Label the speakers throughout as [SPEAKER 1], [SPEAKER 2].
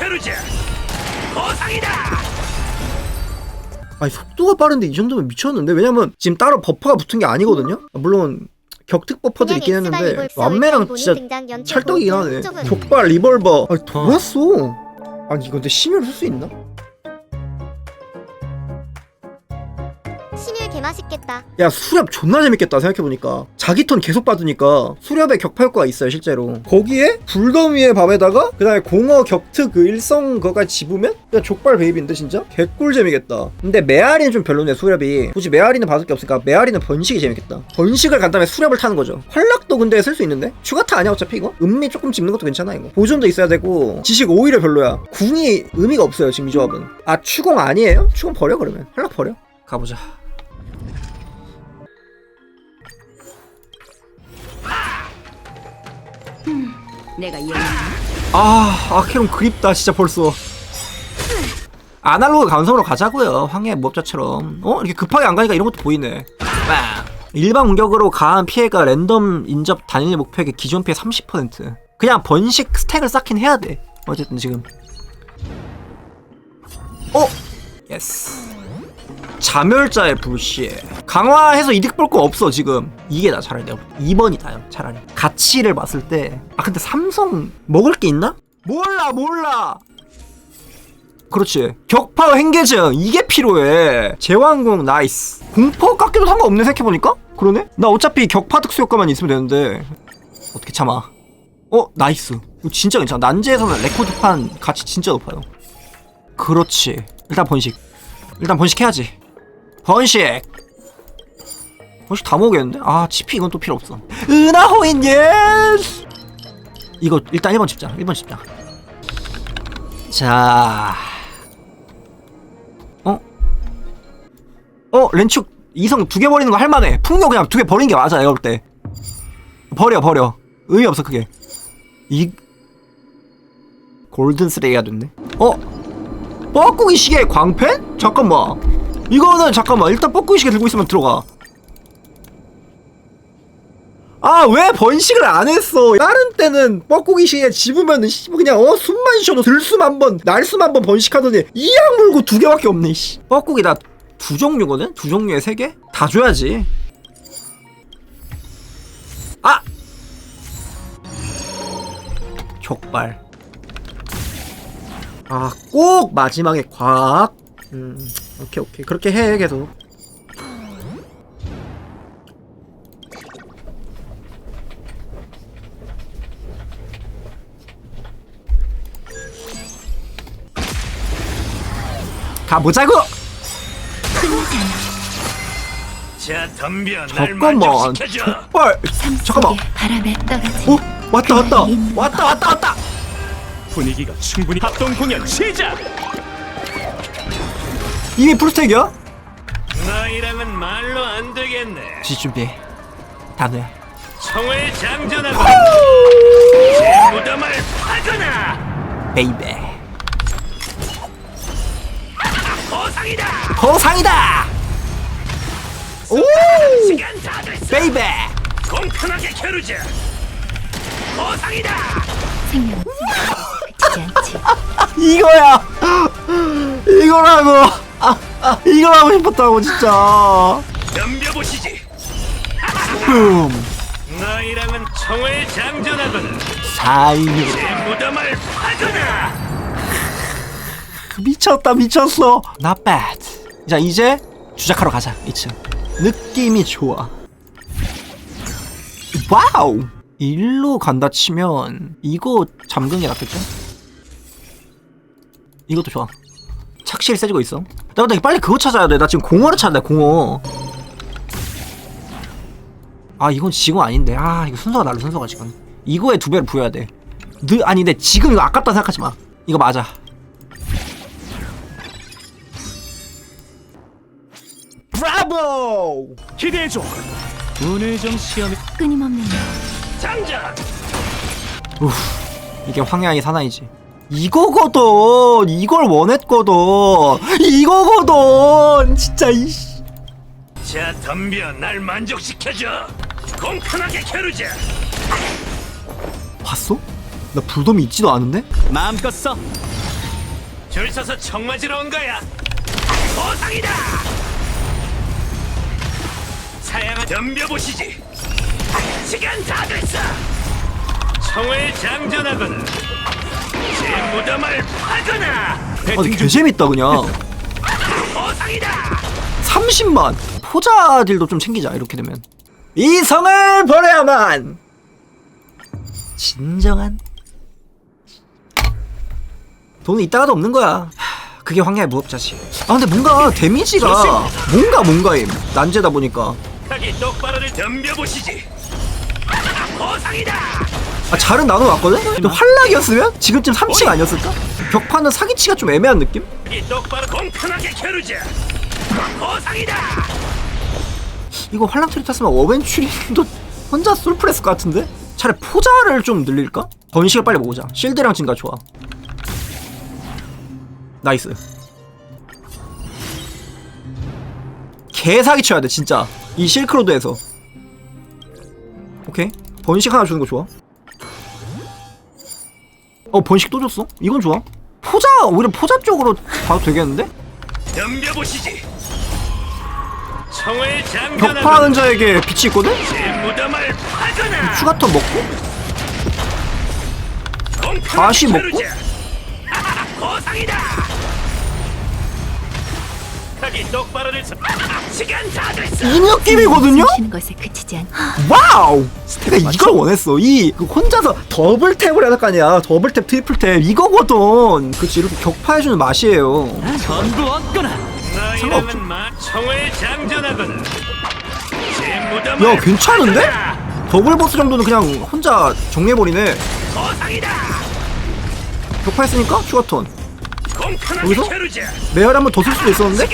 [SPEAKER 1] 겨루자. 보상이다.
[SPEAKER 2] 아니 속도가 빠른데 이 정도면 미쳤는데 왜냐면 지금 따로 버퍼가 붙은 게 아니거든요 아, 물론 격특 버퍼도 있긴 했는데 완매랑 진짜 찰떡이긴 하네 족발 리벌버 아니 돌았어 아니 이거 근데 심혈 쓸수 있나?
[SPEAKER 3] 맛있겠다.
[SPEAKER 2] 야 수렵 존나 재밌겠다 생각해보니까. 자기 턴 계속 받으니까 수렵에 격파 효과가 있어요 실제로. 거기에 불더미의 밤에다가 그 다음에 공어 격특 그 일성 그거까지 집으면 그냥 족발 베이비인데 진짜? 개꿀 재미겠다. 근데 메아리는 좀 별로네 수렵이. 굳이 메아리는 받을 게 없으니까 메아리는 번식이 재밌겠다. 번식을 간 다음에 수렵을 타는 거죠. 활락도 근데 쓸 수 있는데? 추가타 아니야 어차피 이거? 음미 조금 집는 것도 괜찮아 이거. 보존도 있어야 되고 지식 오히려 별로야. 궁이 의미가 없어요 지금 이 조합은. 아 추공 아니에요? 추공 버려 그러면? 활락 버려? 가보자
[SPEAKER 4] 내가 영
[SPEAKER 2] 아, 아케론 그립다 진짜 벌써. 아날로그 감성으로 가자고요. 황해 무법자처럼. 어? 이렇게 급하게 안 가니까 이런 것도 보이네. 빵. 일반 공격으로 가한 피해가 랜덤 인접 단일 목표에게 기존 피해 30%. 그냥 번식 스택을 쌓긴 해야 돼. 어쨌든 지금. 어? 예스. 자멸자의 불시에. 강화해서 이득 볼 거 없어 지금. 이게 나 차라리 내가 2번이 다요 차라리. 가치를 봤을 때. 아 근데 삼성 먹을 게 있나? 몰라 몰라. 그렇지. 격파 행계증. 이게 필요해. 제왕궁 나이스. 공포 깎여도 상관없네 생각해보니까? 그러네? 나 어차피 격파 특수 효과만 있으면 되는데. 어떻게 참아. 어 나이스. 이거 진짜 괜찮아. 난제에서는 레코드판 가치 진짜 높아요. 그렇지. 일단 번식. 일단 번식해야지 번식. 번식 다 먹겠는데? 아 치피 이건 또 필요 없어. 은하호인 예스! 이거 일단 1번 집자. 1번 집자. 자. 어? 어 렌축 이성 두 개 버리는 거 할만해. 풍요 그냥 두 개 버리는 게 맞아 내가 볼때. 버려 버려. 의미 없어 그게. 이 골든 쓰레기가 됐네. 어? 뻐꾸기 시계 광팬? 잠깐만 이거는 잠깐만 일단 뻐꾸기 시계 들고 있으면 들어가 아 왜 번식을 안 했어 다른 때는 뻐꾸기 시계 집으면은 씨, 그냥 어 숨만 쉬어도 들숨 한번 날숨 한번 번식하더니 이악 물고 두 개밖에 없네 씨 뻐꾸기 나 두 종류거든? 두 종류에 세 개? 다 줘야지 아! 족발 아, 꼭 마지막에 과학. 음, 오케이, 오케이. 그렇게 해, 계속. 가보자고!
[SPEAKER 1] 자, 덤벼. 날
[SPEAKER 2] 잠깐만.
[SPEAKER 1] 만족시켜줘.
[SPEAKER 2] 족발! 잠깐만.
[SPEAKER 4] 바람에 떨어진
[SPEAKER 2] 어? 왔다, 왔다! 왔다, 왔다, 왔다!
[SPEAKER 1] 분위기가 충분히 합동 공연 시작.
[SPEAKER 2] 이미 풀스택이야?
[SPEAKER 1] 너희랑은 말로 안 되겠네.
[SPEAKER 2] 지 준비. 단우야.
[SPEAKER 1] 총을 장전하고 제 무덤을 파거나.
[SPEAKER 2] 베이베.
[SPEAKER 1] 보상이다.
[SPEAKER 2] 보상이다! 오!
[SPEAKER 1] 시간 다 됐어.
[SPEAKER 2] 베이베!
[SPEAKER 1] 공평하게 겨루자. 보상이다.
[SPEAKER 4] 생명은 그치지 않지
[SPEAKER 2] 이거야! 이거라고! 아, 아, 이걸 하고 싶었다고, 진짜!
[SPEAKER 1] 덤벼보시지.
[SPEAKER 2] 붐!
[SPEAKER 1] 너희랑은 총을 장전하거나. 제 무덤을 파거나.
[SPEAKER 2] 미쳤다, 미쳤어! Not bad. 자, 이제 주작하러 가자, 2층. 느낌이 좋아. 와우! 일로 간다 치면, 이거 잠그는 게 낫겠죠? 이것도 좋아. 착실히 세지고 있어. 나 근데 빨리 그거 찾아야 돼. 나 지금 공허를 찾는다, 공허. 아, 이건 지금 아닌데. 아, 이거 순서가 달라, 순서가 지금. 이거에 두 배를 부여야 돼. 느, 아니, 근데 지금 이거 아깝다 생각하지 마. 이거 맞아. 브라보!
[SPEAKER 1] 기대해줘. 오늘 좀 시험이
[SPEAKER 4] 끊임없는
[SPEAKER 1] 장전.
[SPEAKER 2] 우후, 이게 황야의 사나이지. 이거거든! 이걸 원했거든! 이거거든! 진짜, 이씨.
[SPEAKER 1] 자, 덤벼. 날 만족시켜줘. 공평하게 겨루자.
[SPEAKER 2] 봤어? 나 불돔이 있지도 않은데?
[SPEAKER 1] 마음껏 써. 줄 서서 청 맞으러 온 거야. 보상이다. 사양아 덤벼보시지. 시간 다 됐어. 청을 장전하거나 제 무덤을 파거나.
[SPEAKER 2] 아 근데 개재밌다 그냥.
[SPEAKER 1] 보상이다.
[SPEAKER 2] 30만. 포자 딜도 좀 챙기자 이렇게 되면. 이 성을 버려야만! 진정한? 돈은 있다가도 없는 거야. 하, 그게 황야의 무법자지 아 근데 뭔가 데미지가 뭔가 뭔가임. 난제다 보니까.
[SPEAKER 1] 가기 똑바로를 덤벼보시지. 보상이다.
[SPEAKER 2] 아 잘은 나눠 왔거든? 근데 활락이었으면 지금쯤 3층 아니었을까? 벽파는 사기치가 좀 애매한 느낌?
[SPEAKER 1] 이 똑바로 공평하게 겨루자. 보상이다.
[SPEAKER 2] 이거 활락 트리 탔으면 어벤츄리도 혼자 솔프레스 같은데? 차라리 포자를 좀 늘릴까? 번식을 빨리 모으자 실드량 증가 좋아 나이스 개사기 쳐야 돼 진짜 이 실크로드에서 오케이 번식 하나 주는 거 좋아 어 번식 또 줬어? 이건 좋아 포자 오히려 포자 쪽으로 가도 되겠는데?
[SPEAKER 1] 덤벼보시지. 청을
[SPEAKER 2] 벽파하는
[SPEAKER 1] 장전하거나
[SPEAKER 2] 자에게 빛이 있거든?
[SPEAKER 1] 제 무덤을 파거나.
[SPEAKER 2] 추가턴 먹고 다시 먹고?
[SPEAKER 1] 보상이다. 가기 똑바로를 서. 시간 다 됐어.
[SPEAKER 2] 이 느낌이거든요?
[SPEAKER 4] 것에 그치지 않.
[SPEAKER 2] 와우! 내가 이걸 원했어. 이그 혼자서 더블 탭을 해야 될 거 아니야. 더블 탭, 트리플 탭 이거거든. 그치 이렇게 격파해주는 맛이에요.
[SPEAKER 1] 전부 얻거나. 너희랑은 마 청을 장전하거나. 제 무덤을
[SPEAKER 2] 야 괜찮은데? 더블 보스 정도는 그냥 혼자 정리해버리네.
[SPEAKER 1] 보상이다.
[SPEAKER 2] 격파했으니까 추가턴. 여기서? 메아리 한번 더 쓸 수도 있었는데?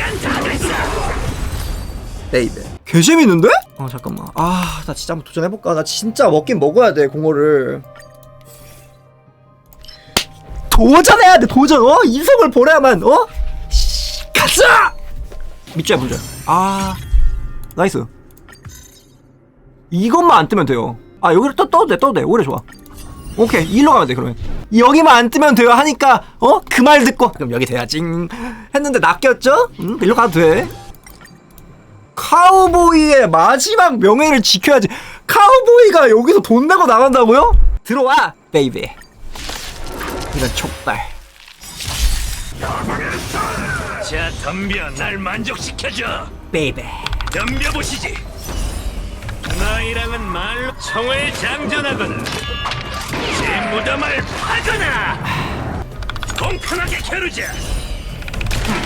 [SPEAKER 2] 네이베. 개 재밌는데? 아 잠깐만. 아 나 진짜 한번 도전해볼까? 나 진짜 먹긴 먹어야 돼 공허를. 도전해야 돼 도전. 어 이성을 보내야만. 어? 씨, 가자. 밑줄야 문제. 아 나이스. 이것만 안 뜨면 돼요. 아 여기를 떠 떠도 돼 떠도 돼 오히려 좋아. 오케이 일로 가면 돼 그러면. 여기만 안 뜨면 돼요 하니까 어 그 말 듣고 그럼 여기 돼야지 했는데 낚였죠? 응 일로 가도 돼. 카우보이의 마지막 명예를 지켜야지. 카우보이가 여기서 돈 내고 나간다고요? 들어와, 베이비. 이런 촉발.
[SPEAKER 1] 자 덤벼 날 만족시켜줘.
[SPEAKER 2] 베이비.
[SPEAKER 1] 덤벼보시지. 너희랑은 말로 청을 장전하거나 제 무덤을 파거나 공평하게 겨루자.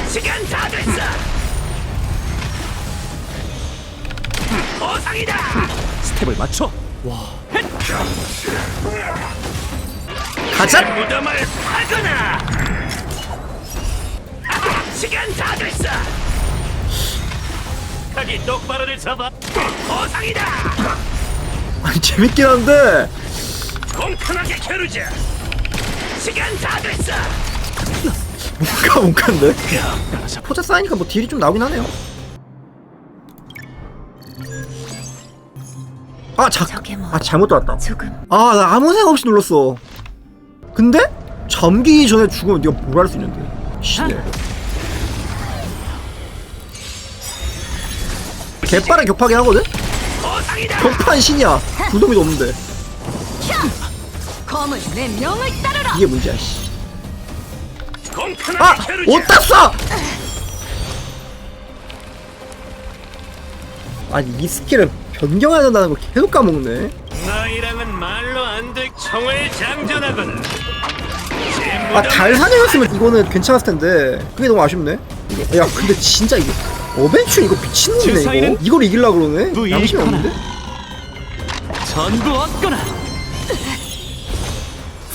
[SPEAKER 1] 시간 다 됐어. 보상이다.
[SPEAKER 2] 스텝을 맞춰.
[SPEAKER 1] 제
[SPEAKER 2] 가자.
[SPEAKER 1] 무덤을 파거나 시간 다 됐어. 가기 똑바로를 잡아. 보상이다.
[SPEAKER 2] 아니 재밌긴 한데
[SPEAKER 1] 공평하게 겨루자. 시간 다 됐어.
[SPEAKER 2] 뭔가 뭔가인데. 포자 쌓이니까 뭐 딜이 좀 나오긴 하네요. 아 자, 뭐아 잘못 들었다.
[SPEAKER 4] 조금
[SPEAKER 2] 아나 아무 생각 없이 눌렀어. 근데 잠기기 전에 죽으면 네가 뭘 할 수 있는데? 시네. 개빠른 격파긴 하거든? 격파는 신이야. 불도미도 없는데. 이게 문제야, 씨. 아! 어디다 쏴! 아니, 이 스킬을 변경해야 된다는 걸 계속 까먹네.
[SPEAKER 1] 너희랑은 말로 안될 청을 장전하거나 제
[SPEAKER 2] 아,
[SPEAKER 1] 무덤을
[SPEAKER 2] 달 사냥이었으면 이거는 괜찮았을 텐데. 그게 너무 아쉽네. 야, 근데 진짜 이거. 어벤츄 이거 미친놈이네, 이거. 이걸 이기려고 그러네? 양심이
[SPEAKER 1] 이기거나.
[SPEAKER 2] 없는데?
[SPEAKER 1] 전부 얻거나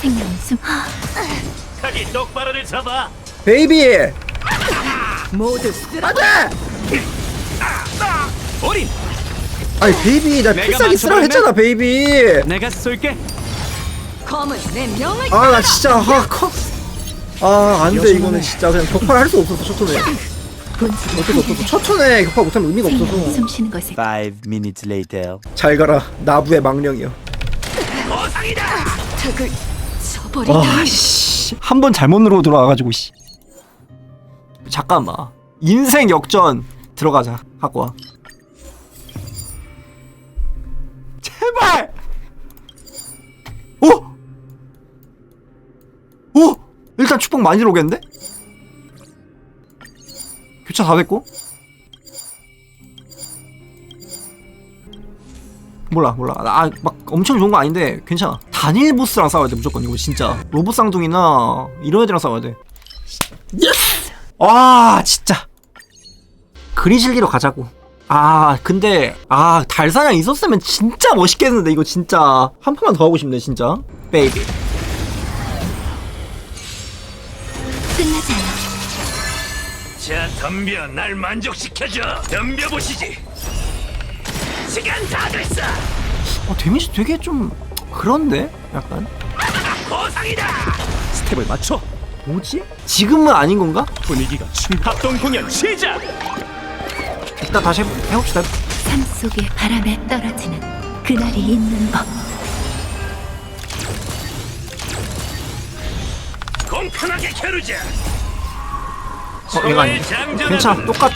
[SPEAKER 4] 생명 숨.
[SPEAKER 1] 가기 똑바로를 잡아.
[SPEAKER 2] 베이비!
[SPEAKER 4] 모두
[SPEAKER 2] 맞아!
[SPEAKER 1] 어린
[SPEAKER 2] 아니, 베이비, 나 필살기 쓰라고
[SPEAKER 1] 맞춰버렸네?
[SPEAKER 2] 했잖아, 베이비!
[SPEAKER 1] 내가 쏠게.
[SPEAKER 4] 검은 내 명을
[SPEAKER 2] 아, 나 진짜, 아, 커. 아, 안 돼, 이거는 진짜. 그냥 격파를 할수 없었어, 첫 턴에. 없었어. 첫 턴에 격파 못하면 의미가 없어서.
[SPEAKER 4] 숨 쉬는 것에
[SPEAKER 3] Five minutes later.
[SPEAKER 2] 잘 가라, 나부의 망령이여.
[SPEAKER 1] 보상이다.
[SPEAKER 4] 턱을 쳐버리다.
[SPEAKER 2] 와, 씨. 한 번 잘못 누르고 들어와가지고, 씨. 잠깐만 인생 역전 들어가자 갖고 와 제발 오! 오! 일단 축복 많이 들어오겠는데? 교차 다 됐고? 몰라 몰라. 아 막 엄청 좋은 거 아닌데 괜찮아. 단일 보스랑 싸워야 돼 무조건. 이거 진짜. 로봇 쌍둥이나 이런 애들이랑 싸워야 돼. 예스 와 진짜. 그리즐리로 가자고. 아 근데 아 달사냥 있었으면 진짜 멋있겠는데 이거 진짜. 한 판만 더 하고 싶네 진짜. 베이비
[SPEAKER 1] 자 덤벼. 날 만족시켜줘. 덤벼 보시지. 시간 다 됐어.
[SPEAKER 2] 어 데미지 되게 좀 그런데? 약간?
[SPEAKER 1] 보상이다. 스텝을 맞춰.
[SPEAKER 2] 뭐지? 지금은 아닌 건가?
[SPEAKER 1] 분위기가 충 합동 공연 시작!
[SPEAKER 2] 이따 다시 해보, 해봅시다.
[SPEAKER 4] 삶 속의 바람에 떨어지는 그날이 있는 법.
[SPEAKER 1] 공평하게 겨루자
[SPEAKER 2] 어 얘가 아니야 괜찮아 똑같아.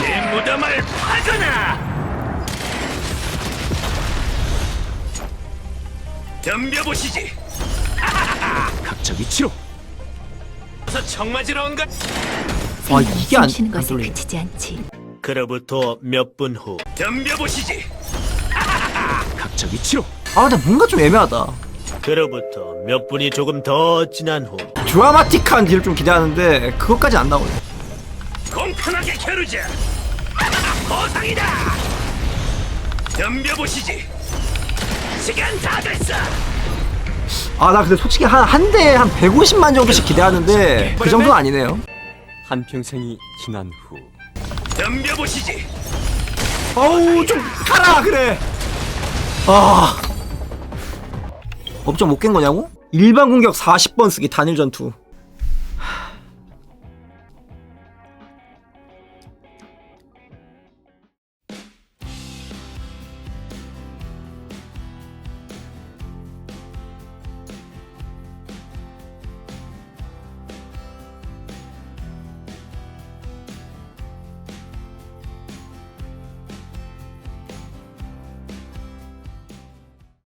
[SPEAKER 1] 제 무덤을 파거나! 덤벼보시지. 각적 이치로 어서 청 맞으러 온가
[SPEAKER 2] 아 이게 안,
[SPEAKER 4] 숨쉬는
[SPEAKER 2] 안
[SPEAKER 4] 것에 그치지 않지.
[SPEAKER 1] 그로부터 몇 분 후. 덤벼보시지. 각적 이치로
[SPEAKER 2] 아 근데 뭔가 좀 애매하다
[SPEAKER 1] 그로부터 몇 분이 조금 더 지난 후
[SPEAKER 2] 드라마틱한 딜을 좀 기대하는데 그것까지 안 나오네.
[SPEAKER 1] 공평하게 겨루자. 보상이다. 덤벼보시지. 시간 다 됐어.
[SPEAKER 2] 아 나 근데 솔직히 한 한 대에 한 150만 정도씩 기대하는데 그 정도는 아니네요.
[SPEAKER 3] 한평생이 지난 후.
[SPEAKER 1] 덤벼보시지.
[SPEAKER 2] 어우 좀 가라 그래. 아 업적 못 깬 거냐고? 일반 공격 40번 쓰기 단일 전투